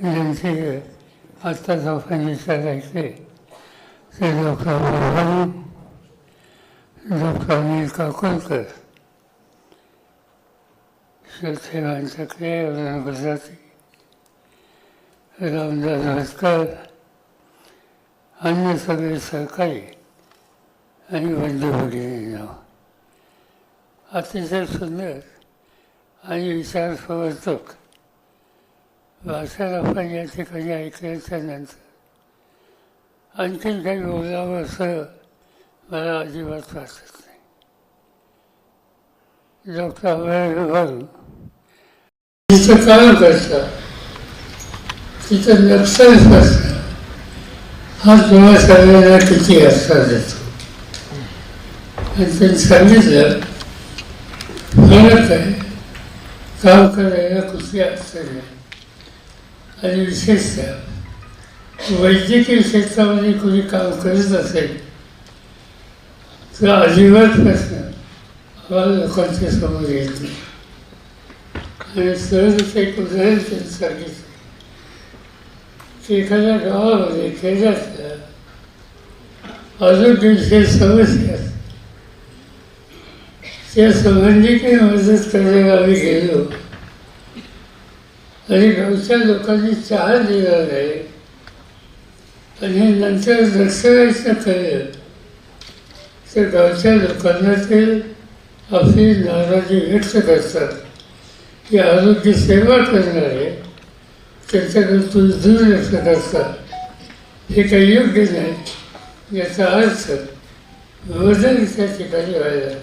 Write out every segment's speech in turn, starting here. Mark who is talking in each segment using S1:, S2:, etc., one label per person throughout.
S1: ज्यांची आत्ता आपण विचार ते डॉक्टर बोधान डॉक्टर अनिल काकोलकर शिवसेवांच्या क्रिया गुजराती रामदास भास्कर अन्य सगळे सहकारी आणि बंधू नाव अतिशय सुंदर आणि विचार प्रवर्तक भाषण आपण या ठिकाणी ऐकल्याच्या नंतर. आणखीन काही बोलावं असं मला अजिबात वाटत नाही. डॉक्टर अभय तिथं काम करतात तिथं नक्षल प्रश्न हा तुम्हा सगळ्यांना किती असता देतो. आणि त्यांनी सांगितलं फरक आहे. काम करायला कुठली असतं नाही. आणि विशेषतः वैद्यकीय क्षेत्रामध्ये कोणी काम करत असेल तर अजिबात प्रश्न आम्हाला लोकांच्या समोर येत नाही. आणि सहज एक उदाहरण त्यांनी सांगितलं की एखाद्या गावामध्ये खेड्यातल्या आरोग्यविषयी समस्या त्या संबंधी काही मदत करायला आम्ही गेलो. आणि गावच्या लोकांनी चहा दिला आहे आणि नंतर दर्शनाचं कळलं. तर गावच्या लोकांना ते आपली नाराजी व्यक्त करतात. की आरोग्य सेवा करणारे त्यांच्याकडून दूर व्यक्त करतात. हे काही योग्य नाही याचा अर्थ बदल त्या ठिकाणी व्हायला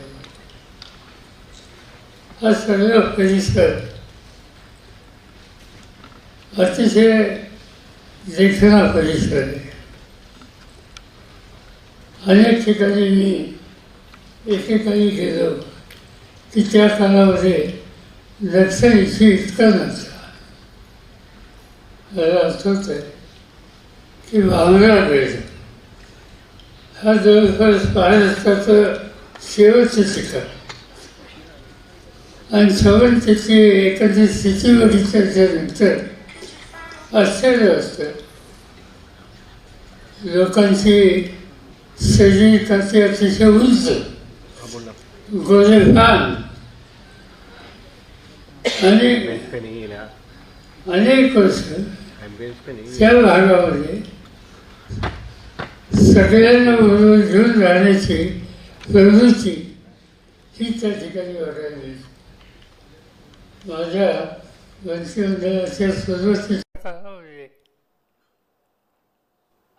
S1: हा सगळा परिसर अतिशय देखणा परिसर आहे अनेक ठिकाणी मी एकेकाळी गेलो. की त्या काळामध्ये नक्षलीची इतका नसता. मला आठवत आहे की भांगरा बेड हा जवळपास महाराष्ट्राचं शेवटचं ठिकाण. आणि श्रवण त्याची एखादी स्थिती बघितल्याच्या नंतर आश्चर्य असतं. लोकांची शरीर अतिशय उंच गोरेपान आणि अनेक वर्ष त्या भागामध्ये सगळ्यांना बरोबर घेऊन राहण्याची प्रवृत्ती ही त्या ठिकाणी वाटायला मिळते माझ्या मंत्रिमंडळाच्या सुरुवातीच्या काळामध्ये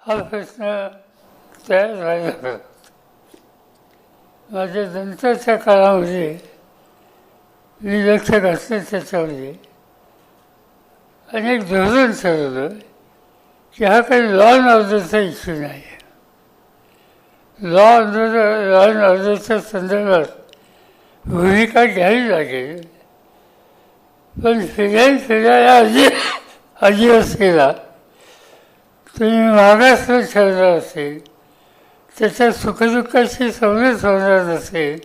S1: हा प्रश्न तयार झाला होता. माझ्या नंतरच्या काळामध्ये मी लक्ष घातलं त्याच्यामध्ये. अनेक धोरण ठरवलं की हा काही लॉ अँड ऑर्डरचा इश्यू नाही. लॉ ऑर्डर लॉ अँड ऑर्डरच्या संदर्भात भूमिका घ्यावी लागेल. पण फिरायला फिरायला अजिबात केला तुम्ही मागास ठेवलं असेल त्याच्या सुखदुःखाशी संवेद होणार नसेल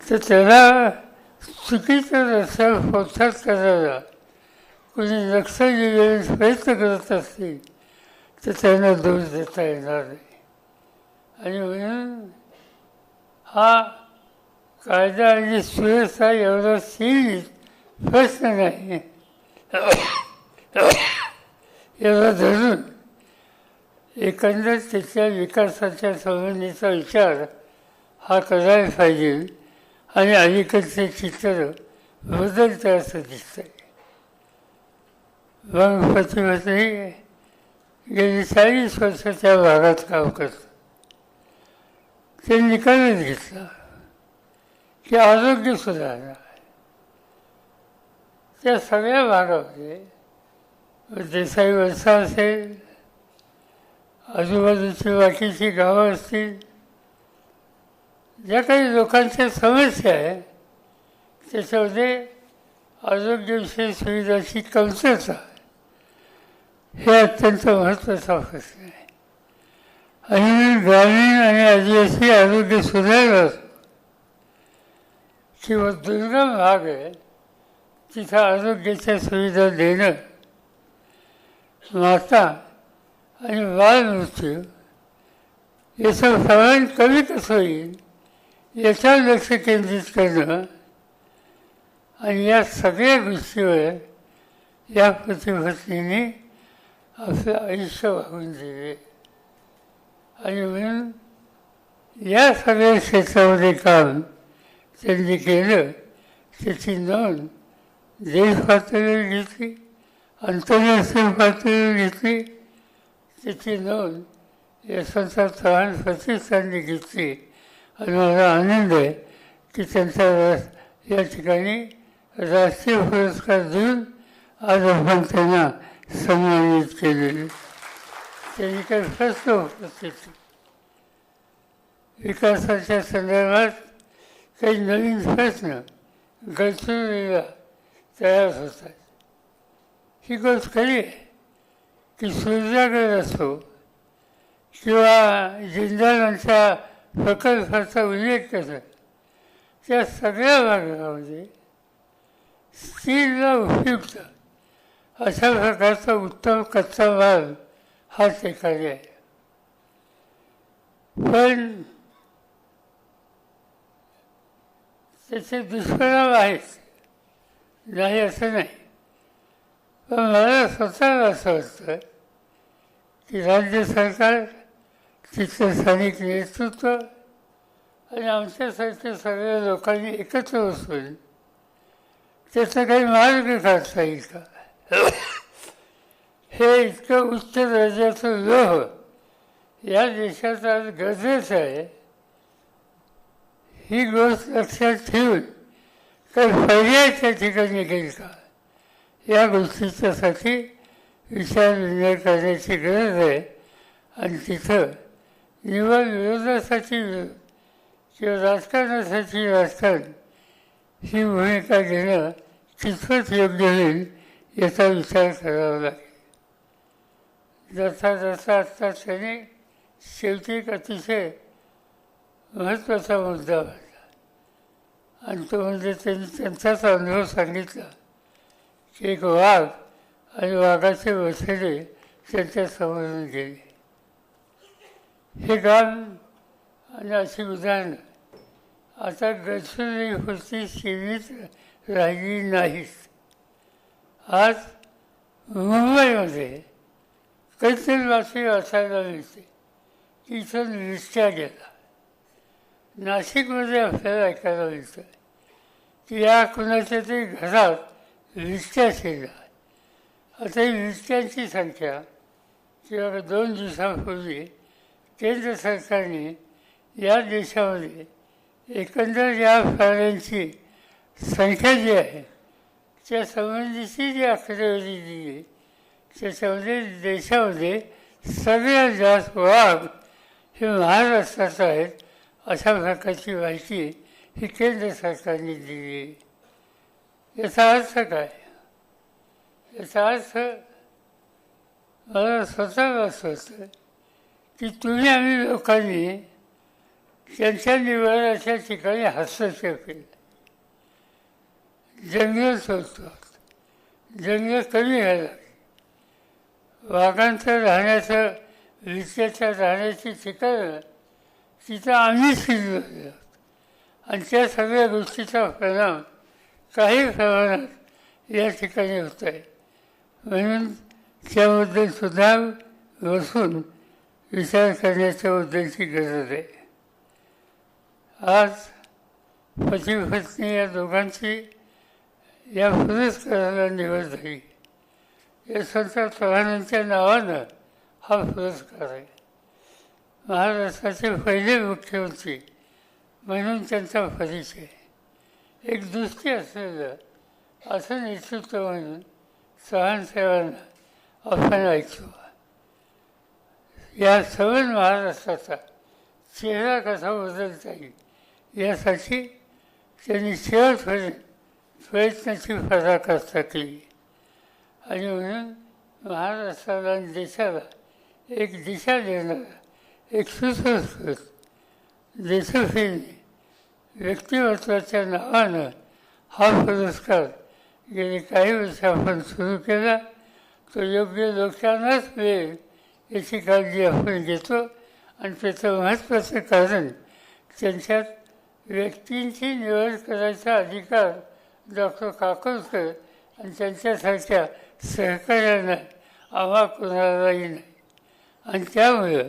S1: तर त्याला चुकीच्या रस्त्यावर पोथात करायला. कोणी लक्ष दिलेले प्रयत्न करत असतील तर त्यांना दोष देता येणार नाही. आणि म्हणून हा कायदा आणि सुव्यवस्था एवढा सीमित प्रश्न नाही. याला धरून एकंदर त्याच्या विकासाच्या संबंधीचा विचार हा करायला पाहिजे आणि अलीकडचे चित्र बदलतं असं दिसतंय. मग पतिपत्नी गेली चाळीस वर्ष त्या भागात काम करतं. ते निकालच घेतला की आरोग्य सुधारणार त्या सगळ्या भागामध्ये देसाई वरसा असेल आजूबाजूची बाकीची गावं असतील ज्या काही लोकांच्या समस्या आहे त्याच्यामध्ये आरोग्यविषयी सुविधाची कमतरता हे अत्यंत महत्त्वाचा प्रश्न आहे. आणि ग्रामीण आणि आदिवासी आरोग्य सुधारलं किंवा दुर्गम भाग आहे तिथं आरोग्याच्या सुविधा देणं माता आणि बालमृत्यू याचं प्रमाण कमी कसं होईल याच्यावर लक्ष केंद्रित करणं आणि या सगळ्या गोष्टीवर या प्रतिभूतीने आपलं आयुष्य वाहून दिले आणि म्हणून या सगळ्या क्षेत्रामध्ये काम त्यांनी केलं त्याची नोंद देशपातळीवर घेतली. आंतरराष्ट्रीय पातळीवर घेतली त्याची नोंद यशवंतराव चव्हाण प्रतिष्ठानने घेतली. आणि मला आनंद आहे की त्यांचा या ठिकाणी राष्ट्रीय पुरस्कार देऊन आज आपण त्यांना सन्मानित केलेले. त्यांनी काही प्रश्न उपस्थित विकासाच्या संदर्भात काही नवीन प्रश्न गडचिरोलीला तयार होतात ही गोष्ट खरी आहे की सूर्याकडे असो किंवा जिंदालांच्या प्रकल्पाचा उल्लेख करत त्या सगळ्या भागामध्ये स्त्रीला उपयुक्त अशा प्रकारचा उत्तम कच्चा माल हा ठिकाणी आहे. पण त्याचे दुष्परिणाम आहेत. नाही असं नाही. पण मला स्वतःला असं वाटतं की राज्य सरकार तिथलं स्थानिक नेतृत्व आणि आमच्यासारख्या सगळ्या लोकांनी एकत्र बसून त्याचा काही मार्ग काढता येईल का? हे इतकं उच्च दर्जाचं लोह या देशात आज गरजेचं आहे. ही गोष्ट लक्षात ठेवून काही पर्याय त्या ठिकाणी घेईल का? या गोष्टीच्यासाठी विचार निर्णय करण्याची गरज आहे. आणि तिथं निवड विरोधासाठी किंवा राजकारणासाठी राजकारण ही भूमिका घेणं तिथंच योग्य होईल याचा विचार करावा लागेल. जसा जसा आत्ता त्याने शेवटी एक अतिशय महत्त्वाचा मुद्दा होता आणि तो म्हणजे त्यांनी त्यांचाच अनुभव सांगितला. एक वाघ आणि वाघाचे वसले त्यांच्या समोरून गेले. हे गाण आणि अशी उदाहरणं. आता गडचिरोली होती सीमित राहिली नाहीत. आज मुंबईमध्ये काहीतरी बातमी असायला मिळते. की इथं निष्ठा गेला. नाशिकमध्ये आपल्याला ऐकायला मिळतं. की या कुणाच्या तरी घरात विष्ट्या शिरला आता ही विष्ट्यांची संख्या किंवा दोन दिवसांपूर्वी केंद्र सरकारने या देशामध्ये एकंदर या प्राण्यांची संख्या जी आहे त्या संबंधीची जी आकडेवारी दिली त्याच्यामध्ये देशामध्ये सगळ्यात जास्त वाघ हे महाराष्ट्रात आहेत अशा प्रकारची माहिती ही केंद्र सरकारने दिली. याचा अर्थ काय याचा अर्थ मला स्वतःला असं होतं की तुम्ही आम्ही लोकांनी त्यांच्या निवाराच्या ठिकाणी हस्तक्षेप केला जंगल सोडतो जंगल कमी व्हायला वाघांचं राहण्याचं विषयाच्या राहण्याची ठिकाणं तिथं आम्ही शिरलो आणि त्या सगळ्या गोष्टीचा परिणाम काही प्रमाणात या ठिकाणी होत आहे म्हणून त्याबद्दल सुद्धा बसून विचार करण्याच्या बद्दलची गरज आहे. आज पती पत्नी या दोघांची या पुरस्काराला निवड झाली. यशवंतराव चव्हाणांच्या नावानं हा पुरस्कार आहे. महाराष्ट्राचे पहिले मुख्यमंत्री म्हणून त्यांचा परिचय. एक दृष्टी असलेलं असं नेतृत्व म्हणून सहनसेवांना आपण ऐकतो या सवय महाराष्ट्राचा चेहरा कसा बदलता येईल यासाठी त्यांनी शेवटपर्यंत प्रयत्नाची पराकाष्ठा केली आणि म्हणून महाराष्ट्राला आणि देशाला एक दिशा देणारा एक सुसंस्कृत देशप्रेमी व्यक्तिमत्वाच्या नावानं हा पुरस्कार गेले काही वर्ष आपण सुरू केला तो योग्य लोकांनाच मिळेल याची काळजी आपण घेतो. आणि त्याचं महत्त्वाचं कारण त्यांच्यात व्यक्तींची निवड करायचा अधिकार डॉक्टर काकोलकर आणि त्यांच्यासारख्या सहकार्यानं आम्हा कोणालाही नाही. आणि त्यामुळं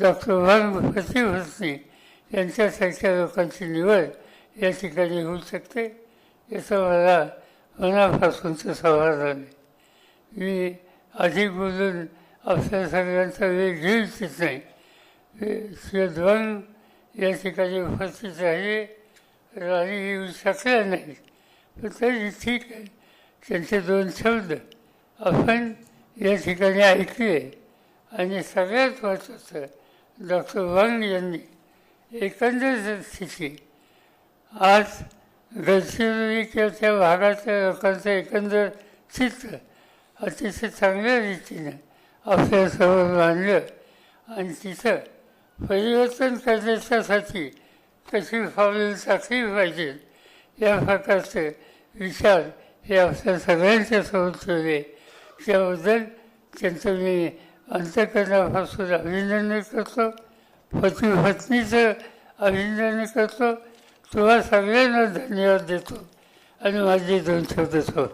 S1: डॉक्टर वाघ प्रतिभसनी यांच्यासारख्या लोकांची निवड या ठिकाणी होऊ शकते. याचं मला मनापासूनचं समाधान आहे मी अधिक बोलून आपल्या सगळ्यांचा वेळ घेऊ इच्छित नाही. शिवध्वंग या ठिकाणी उपस्थित आहे. राणी येऊ शकल्या नाही पण तरी ठीक आहे. त्यांचे दोन शब्द आपण या ठिकाणी ऐकले. आणि सगळ्यात महत्त्वाचं डॉक्टर वांग यांनी एकंदर स्थिती आज गडचिरोली किंवा त्या भागातल्या लोकांचं एकंदर चित्र अतिशय चांगल्या रीतीनं आपल्यासमोर मांडलं आणि तिथं परिवर्तन करण्याच्यासाठी कशी पावलं टाकली पाहिजे या प्रकारचे विचार हे आपल्या सगळ्यांच्या समोर ठेवले. त्याबद्दल त्यांचं मी अंतकरणापासून अभिनंदन करतो. पती पत्नीचं अभिनंदन करतो. तुम्हा सगळ्यांना धन्यवाद देतो. आणि माझे दोन शब्द सोड.